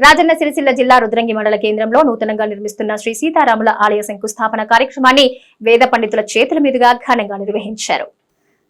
రాజన్న సిరిసిల్ల జిల్లా రుద్రంగి మండల కేంద్రంలో నూతనంగా నిర్మిస్తున్న శ్రీ సీతారాముల ఆలయ శంకుస్థాపన కార్యక్రమాన్ని వేద పండితుల చేతుల మీదుగా ఘనంగా నిర్వహించారు.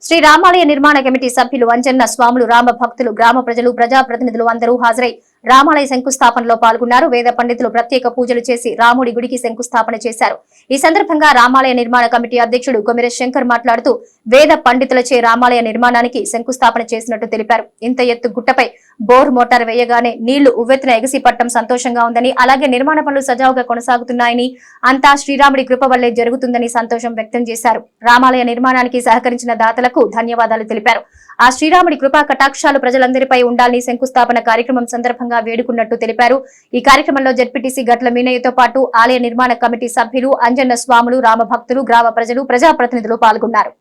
శ్రీ రామాలయ నిర్మాణ కమిటీ సభ్యులు అంజన్న స్వాములు రామ భక్తులు గ్రామ ప్రజలు ప్రజాప్రతినిధులు అందరూ హాజరై రామాలయ శంకుస్థాపనలో పాల్గొన్నారు. వేద పండితులు ప్రత్యేక పూజలు చేసి రాముడి గుడికి శంకుస్థాపన చేశారు. ఈ సందర్భంగా రామాలయ నిర్మాణ కమిటీ అధ్యక్షుడు కొమిర శంకర్ మాట్లాడుతూ వేద పండితులచే రామాలయ నిర్మాణానికి శంకుస్థాపన చేసినట్టు తెలిపారు. ఇంత ఎత్తు గుట్టపై బోర్ మోటార్ వేయగానే నీళ్ళు ఉవ్వెత్తున ఎగసి పట్టడం సంతోషంగా ఉందని అలాగే నిర్మాణ పనులు సజావుగా కొనసాగుతున్నాయని అంతా శ్రీరాముడి కృప వల్లే జరుగుతుందని సంతోషం వ్యక్తం చేశారు. రామాలయ నిర్మాణానికి సహకరించిన దాతలకు ధన్యవాదాలు తెలిపారు. ఆ శ్రీరాముడి కృపా కటాక్షాలు ప్రజలందరిపై ఉండాలని శంకుస్థాపన కార్యక్రమం సందర్భంగా వేడుకున్నట్టు తెలిపారు. ఈ కార్యక్రమంలో జడ్పీటీసీ గట్ల మీనయ్యతో పాటు ఆలయ నిర్మాణ కమిటీ సభ్యులు అంజన్న స్వాములు రామభక్తులు గ్రామ ప్రజలు ప్రజాప్రతినిధులు పాల్గొన్నారు.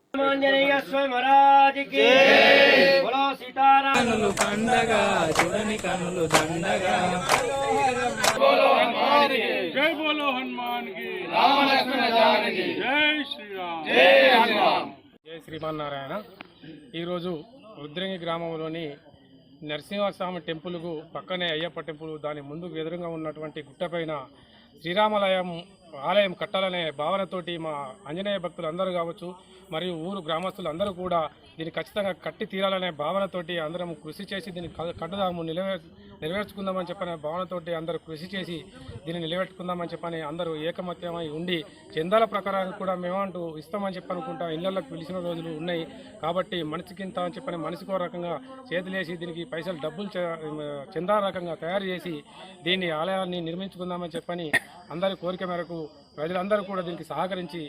ఆంజనేయ స్వామి మహారాజ్కి బోలో సీతారాం కనులు పండగ చూడని కనులు దండగా. జై బోలో హనుమాన్ జై శ్రీరామ్. జై జై శ్రీమన్నారాయణ. ఈరోజు రుద్రంగి గ్రామంలోని నరసింహస్వామి టెంపుల్కు పక్కనే అయ్యప్ప టెంపుల్ దాని ముందుకు ఎదురుగా ఉన్నటువంటి గుట్టపైన శ్రీరామాలయం ఆలయం కట్టాలనే భావనతోటి మా ఆంజనేయ భక్తులు అందరూ కావచ్చు మరియు ఊరు గ్రామస్తులు అందరూ కూడా దీన్ని ఖచ్చితంగా కట్టి తీరాలనే భావనతోటి అందరం కృషి చేసి దీన్ని కట్టుదాము నిలవే నెరవేర్చుకుందామని చెప్పనే భావనతోటి అందరూ కృషి చేసి దీన్ని నిలబెట్టుకుందామని చెప్పని అందరూ ఏకమత్యమై ఉండి చందాల ప్రకారం కూడా మేమంటూ ఇస్తామని చెప్పి అనుకుంటా ఇళ్ళలోకి పిలిచిన రోజులు ఉన్నాయి. కాబట్టి మనిషికి ఇంత అని చెప్పని మనసుకో రకంగా చేతులేసి దీనికి పైసలు డబ్బులు చందా రకంగా తయారు చేసి దీన్ని ఆలయాన్ని నిర్మించుకుందామని చెప్పని అందరి కోరిక మేరకు ప్రజలందరూ కూడా దీనికి సహకరించి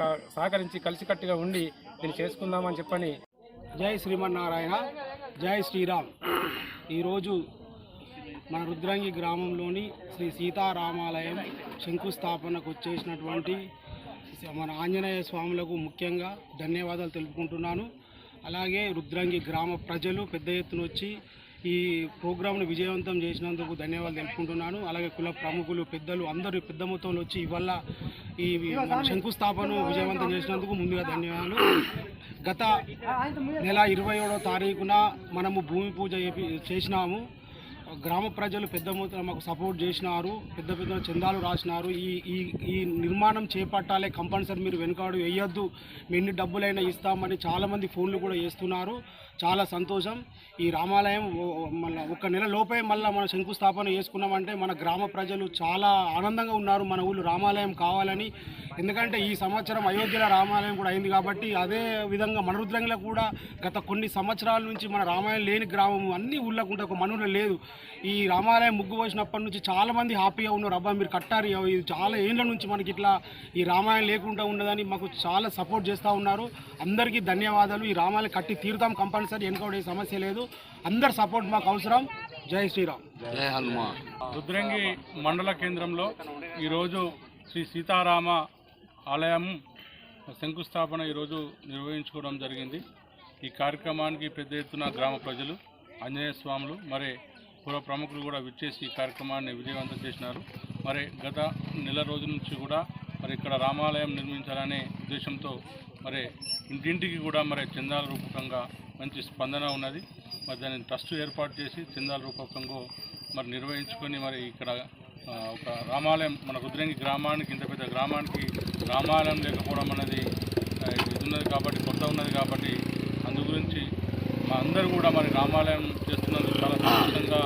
క- సహకరించి కలిసికట్టుగా ఉండి దీన్ని చేసుకుందామని చెప్పని జై శ్రీమన్నారాయణ జై శ్రీరామ్. ఈరోజు మన రుద్రంగి గ్రామంలోని శ్రీ సీతారామాలయం శంకుస్థాపనకు వచ్చేసినటువంటి మన ఆంజనేయ స్వాములకు ముఖ్యంగా ధన్యవాదాలు తెలుపుకుంటున్నాను. అలాగే రుద్రంగి గ్రామ ప్రజలు పెద్ద ఎత్తున వచ్చి ఈ ప్రోగ్రాంను విజయవంతం చేసినందుకు ధన్యవాదాలు తెలుపుకుంటున్నాను. అలాగే కుల ప్రముఖులు పెద్దలు అందరూ పెద్ద మొత్తంలో వచ్చి ఇవాళ ఈ శంకుస్థాపన విజయవంతం చేసినందుకు ముందుగా ధన్యవాదాలు. గత నెల ఇరవై ఏడో తారీఖున మనము భూమి పూజ చేపి- చేసినాము. గ్రామ ప్రజలు పెద్ద మొత్తంలో మాకు సపోర్ట్ చేసినారు పెద్ద పెద్ద చందాలు రాసినారు. ఈ ఈ ఈ నిర్మాణం చేపట్టాలి కంపల్సరీ మీరు వెనుకాడు వేయొద్దు మేము ఎన్ని డబ్బులైనా ఇస్తామని చాలామంది ఫోన్లు కూడా చేస్తున్నారు. చాలా సంతోషం. ఈ రామాలయం మళ్ళీ ఒక నెల లోపే మళ్ళీ మన శంకుస్థాపన చేసుకున్నామంటే మన గ్రామ ప్రజలు చాలా ఆనందంగా ఉన్నారు. మన ఊళ్ళు రామాలయం కావాలని. ఎందుకంటే ఈ సంవత్సరం అయోధ్యలో రామాలయం కూడా అయింది కాబట్టి అదే విధంగా మనరుద్రంగిలో కూడా గత కొన్ని సంవత్సరాల నుంచి మన రామాలయం లేని గ్రామం అన్ని ఊళ్ళకుంటే ఒక మనులు లేదు. ఈ రామాలయం ముగ్గు పోసినప్పటి నుంచి చాలా మంది హ్యాపీగా ఉన్నారు. అబ్బా మీరు కట్టారు. ఇది చాలా ఏళ్ళ నుంచి మనకి ఇట్లా ఈ రామాయణం లేకుండా ఉండదని మాకు చాలా సపోర్ట్ చేస్తూ ఉన్నారు. అందరికీ ధన్యవాదాలు. ఈ రామాలయం కట్టి తీరుతాం కంపల్సరీ. ఎన్నుకోవడం సమస్య లేదు. అందరి సపోర్ట్ మాకు అవసరం. జై శ్రీరామ్. రుద్రంగి మండల కేంద్రంలో ఈరోజు శ్రీ సీతారామ ఆలయం శంకుస్థాపన ఈరోజు నిర్వహించుకోవడం జరిగింది. ఈ కార్యక్రమానికి పెద్ద ఎత్తున గ్రామ ప్రజలు ఆంజనేయ స్వాములు మరి పుర ప్రముఖులు కూడా విచ్చేసి ఈ కార్యక్రమాన్ని విజయవంతం చేసినారు. మరి గత నెల రోజుల నుంచి కూడా మరి ఇక్కడ రామాలయం నిర్మించాలనే ఉద్దేశంతో మరి ఇంటింటికి కూడా మరి చందాల రూపకంగా మంచి స్పందన ఉన్నది. మరి దాన్ని ట్రస్ట్ ఏర్పాటు చేసి చందాల రూపకంగా మరి నిర్వహించుకొని మరి ఇక్కడ ఒక రామాలయం మన రుద్రంగి గ్రామానికి ఇంత పెద్ద గ్రామానికి రామాలయం లేకపోవడం అనేది ఇది ఉన్నది కాబట్టి కొత్త ఉన్నది కాబట్టి అందు గురించి అందరూ కూడా మరి రామాలయం చేస్తున్నందుకు చాలా సంతోషంగా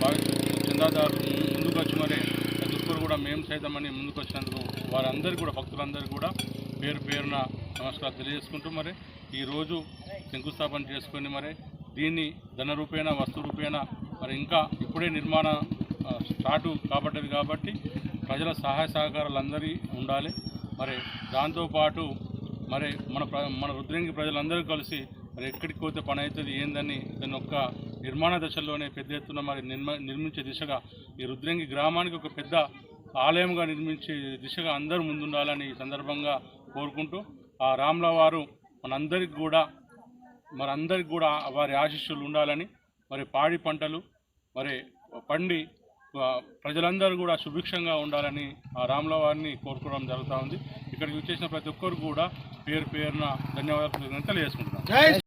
భావిస్తూ చందాదారులు ముందుకు వచ్చి మరి ప్రతి ఒక్కరు కూడా మేము సైతమని ముందుకు వచ్చినందుకు వారందరికీ కూడా భక్తులందరికీ కూడా పేరు పేరున నమస్కారం తెలియజేసుకుంటూ మరి ఈరోజు శంకుస్థాపన చేసుకొని మరి దీన్ని ధన రూపేణ వస్తు రూపేణ మరి ఇంకా ఇప్పుడే నిర్మాణ స్టార్టు కాబట్టది కాబట్టి ప్రజల సహాయ సహకారాలు అందరి ఉండాలి. మరి దాంతోపాటు మరి మన ప్ర- మన రుద్రంగి ప్రజలందరూ కలిసి మరి ఎక్కడికి పోతే పని అవుతుంది ఏందని దాని ఒక్క నిర్మాణ దశలోనే పెద్ద ఎత్తున మరి నిర్మ నిర్మించే దిశగా ఈ రుద్రంగి గ్రామానికి ఒక పెద్ద ఆలయంగా నిర్మించే దిశగా అందరూ ముందుండాలని ఈ సందర్భంగా కోరుకుంటూ ఆ రాముల వారు మనందరికి కూడా మనందరికి కూడా వారి ఆశీస్సులు ఉండాలని మరి పాడి పంటలు మరి పండి ప్రజలందరూ కూడా సుభిక్షంగా ఉండాలని ఆ రాముల వారిని కోరుకోవడం జరుగుతూ ఉంది. ఇక్కడికి వచ్చేసిన ప్రతి ఒక్కరు కూడా పేరు పేరున ధన్యవాదాలు తెలియజేసుకుంటున్నాను